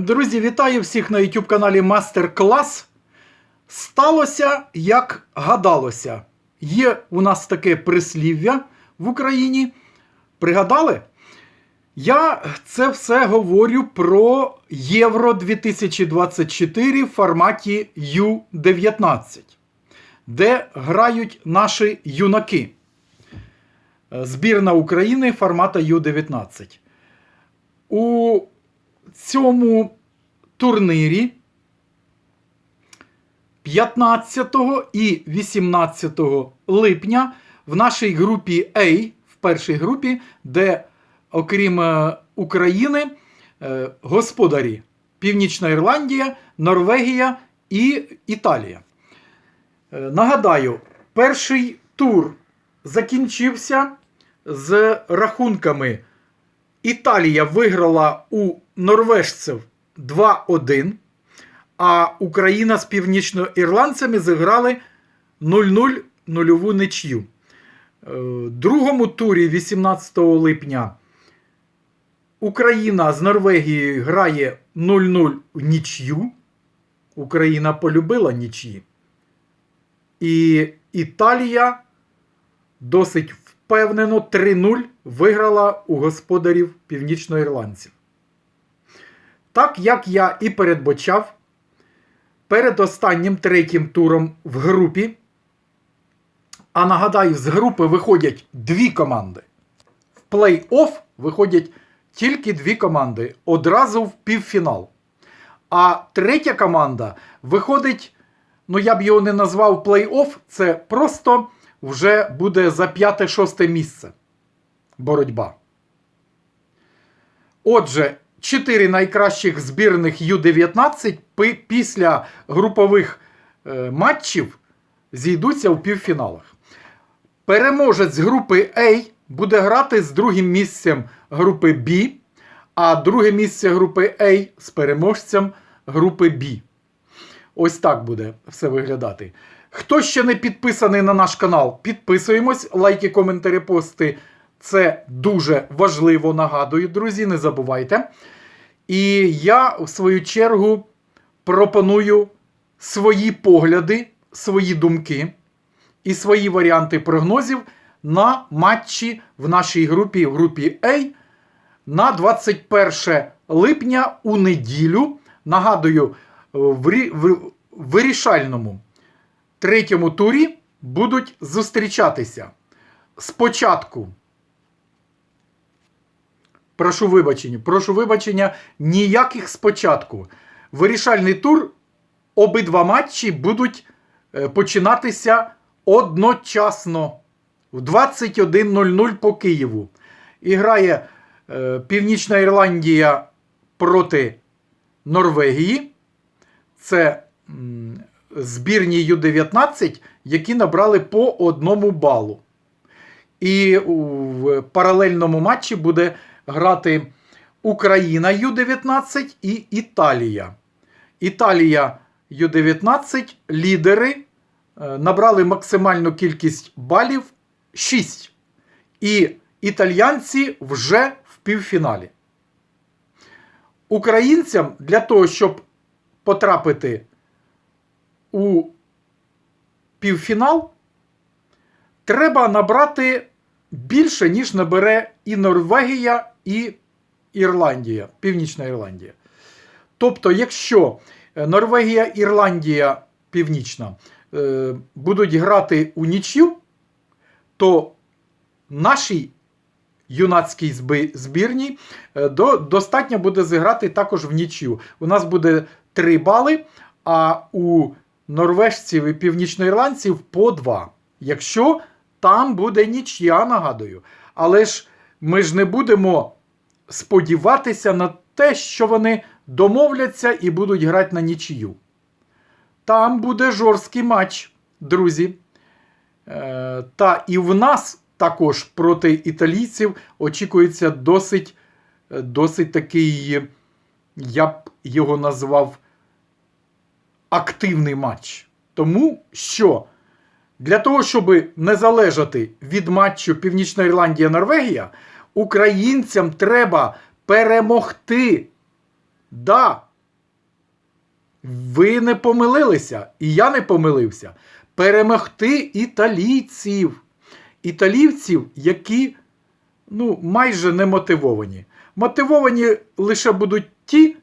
Друзі, вітаю всіх на YouTube каналі Мастер Клас. Сталося, як гадалося. Є у нас таке прислів'я в Україні. Пригадали? Я це все говорю про Євро 2024 в форматі U19, де грають наші юнаки. Збірна України формата U19. У цьому турнірі 15 і 18 липня в нашій групі A, в першій групі, де, окрім е, України, е, господарі Північна Ірландія, Норвегія і Італія. Е, Нагадаю, перший тур закінчився з рахунками. Італія виграла у норвежців 2-1, а Україна з північноірландцями зіграли 0-0 нульову ничю. Е, В другому турі 18 липня Україна з Норвегією грає 0-0 в нічю. Україна полюбила нічі. І Італія досить впевнено 3-0 виграла у господарів північноірландців. Так як я і передбачав, перед останнім третім туром в групі, а нагадаю, з групи виходять дві команди. В плей-офф виходять тільки дві команди одразу в півфінал. А третя команда виходить, ну я б його не назвав плей-офф, це просто вже буде за п'яте-шосте місце боротьба. Отже, чотири найкращих збірних Ю-19 після групових е, матчів зійдуться у півфіналах. Переможець групи А буде грати з другим місцем групи Б, а друге місце групи А з переможцем групи Б. Ось так буде все виглядати. Хто ще не підписаний на наш канал, підписуємось, лайки, коментарі, пости. Це дуже важливо, нагадую, друзі, не забувайте. І я, в свою чергу, пропоную свої погляди, свої думки і свої варіанти прогнозів на матчі в нашій групі, в групі А на 21 липня у неділю. Нагадую, в вирішальному третьому турі будуть зустрічатися. Спочатку. Прошу вибачення, прошу вибачення, ніяких спочатку. Вирішальний тур обидва матчі будуть е, починатися одночасно в 21.00 по Києву. І грає е, Північна Ірландія проти Норвегії. Це збірні Ю-19, які набрали по одному балу. І в паралельному матчі буде грати Україна Ю-19 і Італія. Італія Ю-19 лідери е, набрали максимальну кількість балів 6. І італійці вже в півфіналі. Українцям для того, щоб потрапити у півфінал, треба набрати більше, ніж набере і Норвегія, і Ірландія, Північна Ірландія. Тобто, якщо е, Норвегія, Ірландія Північна е, будуть грати у нічю, то нашій юнацькій збірній е, до, достатньо буде зіграти також в нічю. У нас буде 3 бали, а у норвежців і північноірландців по 2. Якщо там буде нічия, нагадую. Але ж ми ж не будемо сподіватися на те, що вони домовляться і будуть грати на нічию. Там буде жорсткий матч, друзі. Е, та і в нас також проти італійців очікується досить, е, досить такий, я б його назвав активний матч. Тому що для того, щоб не залежати від матчу Північна Ірландія-Норвегія, українцям треба перемогти Да, ви не помилилися, і я не помилився. Перемогти італійців. Італійців, які ну, майже не мотивовані. Мотивовані лише будуть ті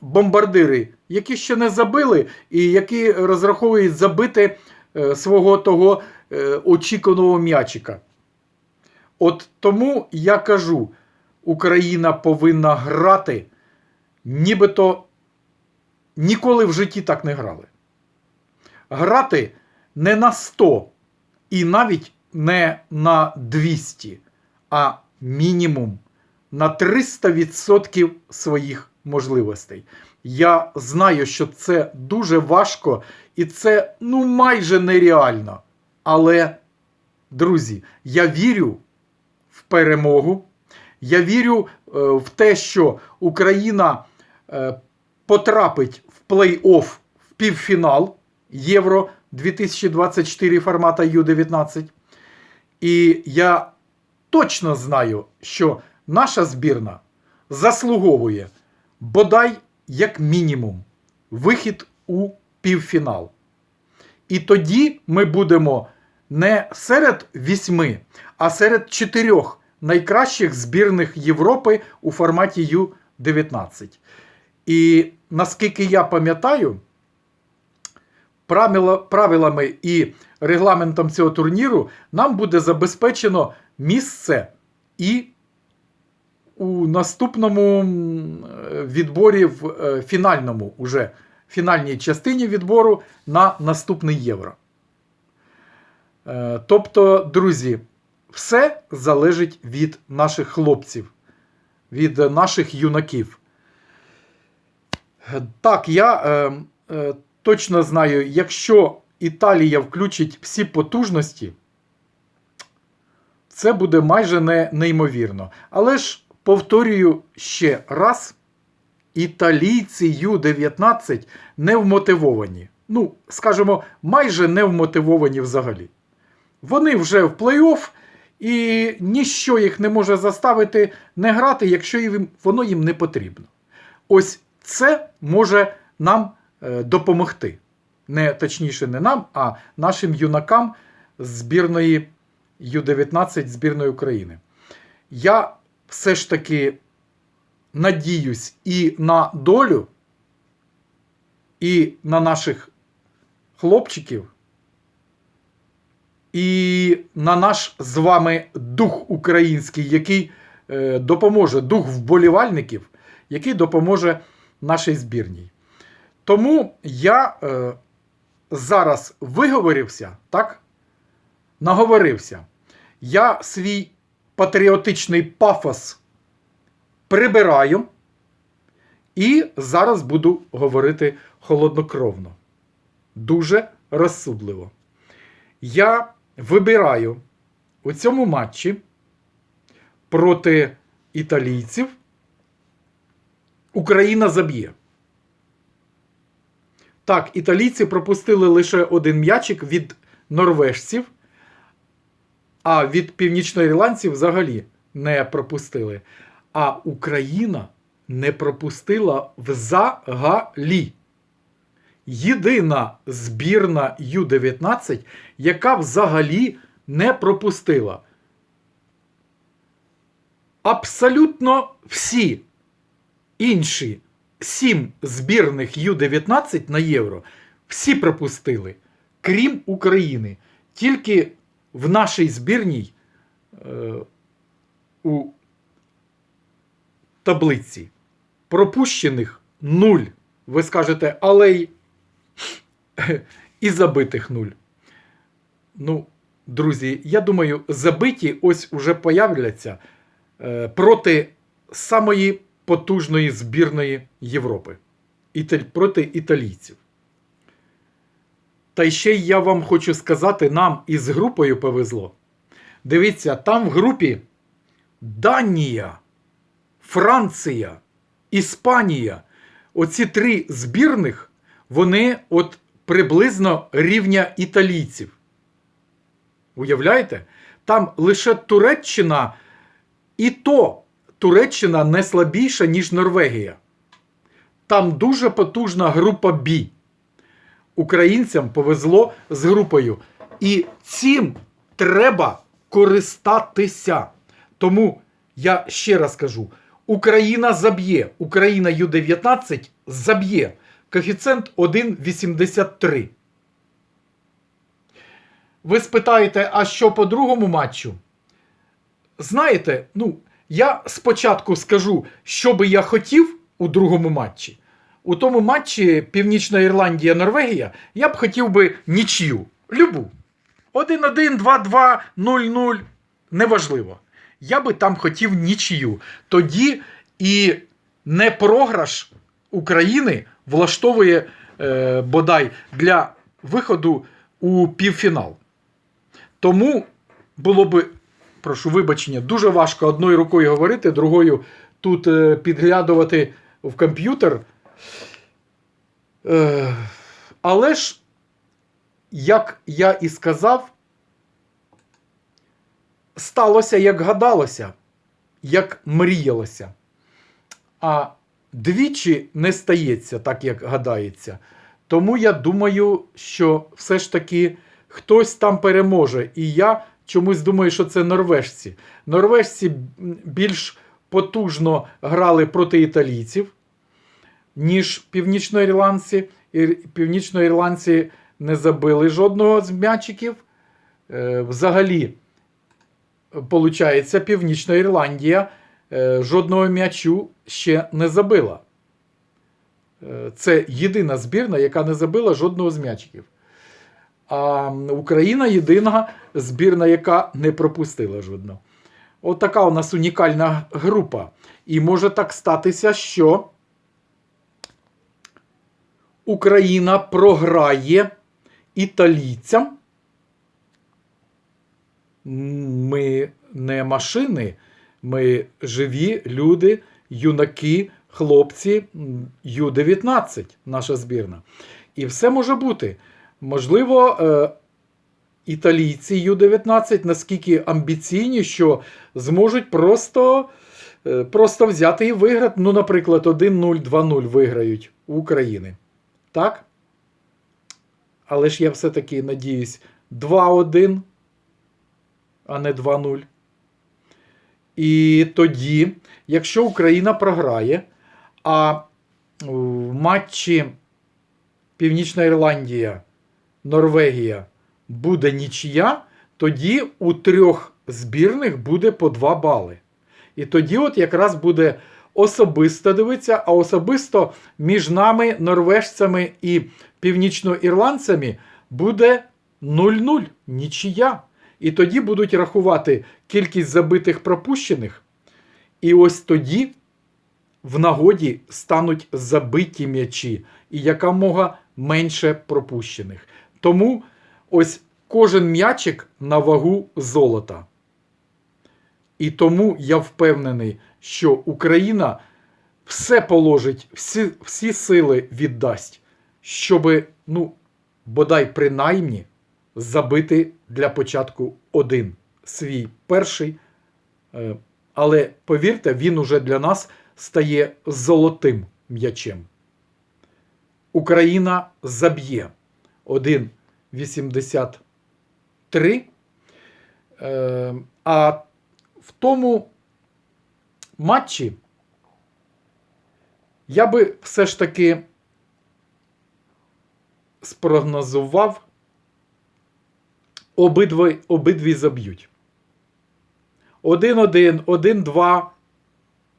бомбардири, які ще не забили, і які розраховують забити е, свого того е, очікуваного м'ячика. От тому я кажу, Україна повинна грати, нібито ніколи в житті так не грали. Грати не на 100 і навіть не на 200, а мінімум на 300% своїх можливостей. Я знаю, що це дуже важко і це ну майже нереально. Але, друзі, я вірю в перемогу. Я вірю е, в те, що Україна е, потрапить в плей-офф в півфінал Євро 2024 формата Ю-19. І я точно знаю, що наша збірна заслуговує бодай як мінімум вихід у півфінал. І тоді ми будемо не серед вісьми, а серед чотирьох найкращих збірних Європи у форматі Ю-19. І наскільки я пам'ятаю, правилами і регламентом цього турніру нам буде забезпечено місце і у наступному е, відборі в е, фінальному уже фінальній частині відбору на наступний євро. Е, Тобто, друзі, все залежить від наших хлопців, від наших юнаків. Так, я е, е, точно знаю, якщо Італія включить всі потужності, це буде майже не, неймовірно. Але ж повторюю ще раз: італійці Ю-19 не вмотивовані. Ну, скажімо, майже не вмотивовані взагалі. Вони вже в плей-офф, і ніщо їх не може заставити не грати, якщо воно їм не потрібно. Ось це може нам е, допомогти. Не точніше, не нам, а нашим юнакам збірної Ю-19 збірної України. Я все ж таки надіюсь і на долю, і на наших хлопчиків, і на наш з вами дух український, який е, допоможе, дух вболівальників, який допоможе нашій збірній. Тому я е, зараз виговорився, так? Наговорився. Я свій патріотичний пафос прибираю і зараз буду говорити холоднокровно. Дуже розсудливо. Я вибираю у цьому матчі проти італійців Україна заб'є. Так, італійці пропустили лише один м'ячик від норвежців, а від північноірландців взагалі не пропустили. А Україна не пропустила взагалі. Єдина збірна Ю-19, яка взагалі не пропустила. Абсолютно всі інші сім збірних Ю-19 на євро всі пропустили, крім України. Тільки в нашій збірній е, у таблиці пропущених нуль. Ви скажете, але й і забитих нуль. Ну, друзі, я думаю, забиті ось уже появляться е, проти самої потужної збірної Європи. Італь, проти італійців. Та ще й я вам хочу сказати, нам із групою повезло. Дивіться, там в групі Данія, Франція, Іспанія. Оці три збірних, вони от приблизно рівня італійців. Уявляєте? Там лише Туреччина, і то Туреччина не слабіша, ніж Норвегія. там дуже потужна група Б. Українцям повезло з групою. І цим треба користатися. Тому я ще раз кажу: Україна заб'є, Україна Ю-19 заб'є. Коефіцієнт 1,83. Ви спитаєте, а що по другому матчу? Знаєте, ну, я спочатку скажу, що би я хотів у другому матчі. У тому матчі Північна Ірландія, Норвегія, я б хотів би нічию. Любу. 1-1, 2-2, 0-0. Неважливо. Я би там хотів нічию. Тоді і не програш України влаштовує е, бодай для виходу у півфінал. Тому було би, прошу вибачення, дуже важко одною рукою говорити, другою тут е, підглядувати в комп'ютер. Е, але ж, як я і сказав, сталося, як гадалося, як мріялося. А двічі не стається так, як гадається. Тому я думаю, що все ж таки хтось там переможе. І я чомусь думаю, що це норвежці. Норвежці більш потужно грали проти італійців, ніж північноірландці. І північноірландці не забили жодного з м'ячиків. Е, Взагалі, виходить, Північна Ірландія е, жодного м'ячу ще не забила. Е, Це єдина збірна, яка не забила жодного з м'ячиків. А Україна єдина збірна, яка не пропустила жодного. От така у нас унікальна група. І може так статися, що Україна програє італійцям. Ми не машини, ми живі люди, юнаки, хлопці Ю-19, наша збірна. І все може бути. Можливо, е, італійці Ю-19 наскільки амбіційні, що зможуть просто е, просто взяти і виграти. Ну, наприклад, 1-0, 2-0 виграють у України. Так? Але ж я все-таки надіюсь, 2-1, а не 2-0. І тоді, якщо Україна програє, а в матчі Північна Ірландія, Норвегія буде нічия, тоді у трьох збірних буде по 2 бали. І тоді, от якраз буде особисто дивитися, а особисто між нами, норвежцями і північноірландцями буде 0-0, нічия. І тоді будуть рахувати кількість забитих пропущених. І ось тоді в нагоді стануть забиті м'ячі і якомога менше пропущених. Тому ось кожен м'ячик на вагу золота. І тому я впевнений, що Україна все положить, всі всі сили віддасть, щоби, ну, бодай принаймні забити для початку один свій перший. Е, але повірте, він уже для нас стає золотим м'ячем. Україна заб'є 1,83. Е, а в тому матчі я би все ж таки спрогнозував обидві, обидві заб'ють. 1-1, 1-2,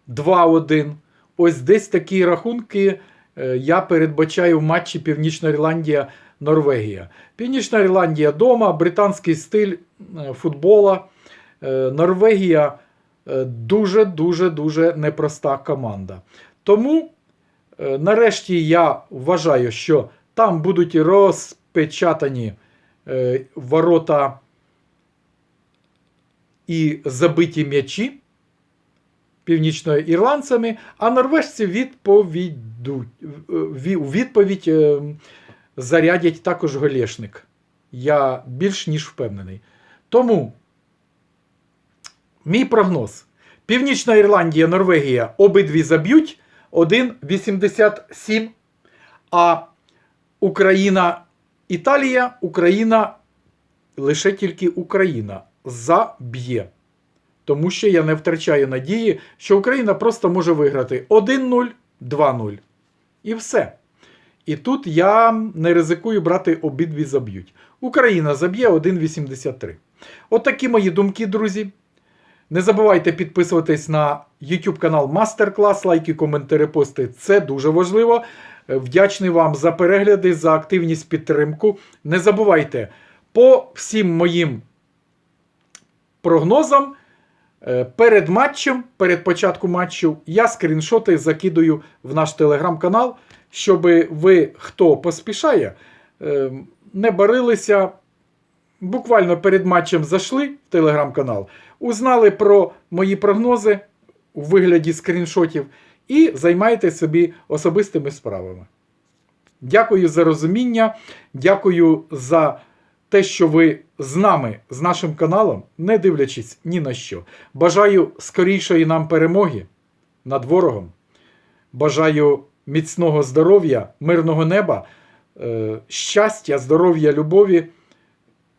2-1. Ось десь такі рахунки е, я передбачаю в матчі Північна Ірландія Норвегія. Північна Ірландія дома, британський стиль е, футбола. Е, Норвегія дуже-дуже дуже непроста команда. Тому, нарешті, я вважаю, що там будуть розпечатані ворота і забиті м'ячі північноірландцями, а норвежці відповідуть, у відповідь е, зарядять також голешник. Я більш ніж впевнений. Тому мій прогноз: Північна Ірландія, Норвегія обидві заб'ють, 1,87. А Україна, Італія, Україна, лише тільки Україна заб'є. Тому що я не втрачаю надії, що Україна просто може виграти 1-0, 2-0. І все. І тут я не ризикую брати обидві заб'ють. Україна заб'є 1,83. От такі мої думки, друзі. Не забувайте підписуватись на YouTube канал Мастер Клас, лайки, коментарі, пости. Це дуже важливо. Е, Вдячний вам за перегляди, за активність, підтримку. Не забувайте по всім моїм прогнозам. е, Перед матчем, перед початком матчу, я скріншоти закидую в наш телеграм-канал, щоб ви, хто поспішає, е, не барилися. Буквально перед матчем зайшли в телеграм-канал, узнали про мої прогнози у вигляді скріншотів і займайтеся собі особистими справами. Дякую за розуміння, дякую за те, що ви з нами, з нашим каналом, не дивлячись ні на що. Бажаю скорішої нам перемоги над ворогом. Бажаю міцного здоров'я, мирного неба, е, щастя, здоров'я, любові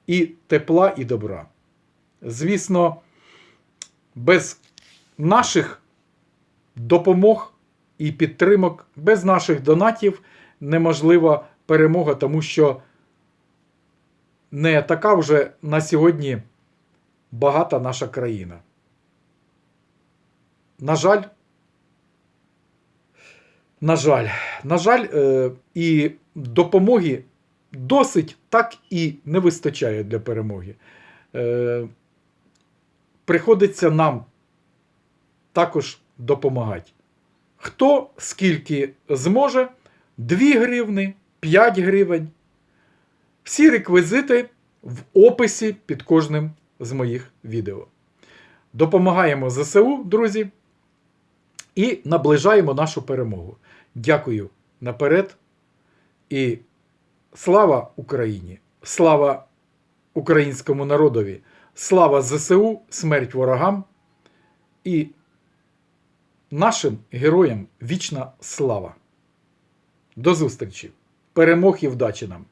і тепла і добра. Звісно, без наших допомог і підтримок, без наших донатів неможлива перемога, тому що не така вже на сьогодні багата наша країна. На жаль, на жаль, на жаль, е, і допомоги досить так і не вистачає для перемоги. Е, приходиться нам також допомагати. Хто скільки зможе, 2 гривни, 5 гривень. Всі реквізити в описі під кожним з моїх відео. Допомагаємо ЗСУ, друзі, і наближаємо нашу перемогу. Дякую наперед. І слава Україні! Слава українському народові! Слава ЗСУ, смерть ворогам і нашим героям вічна слава! До зустрічі! Перемог і вдачі нам!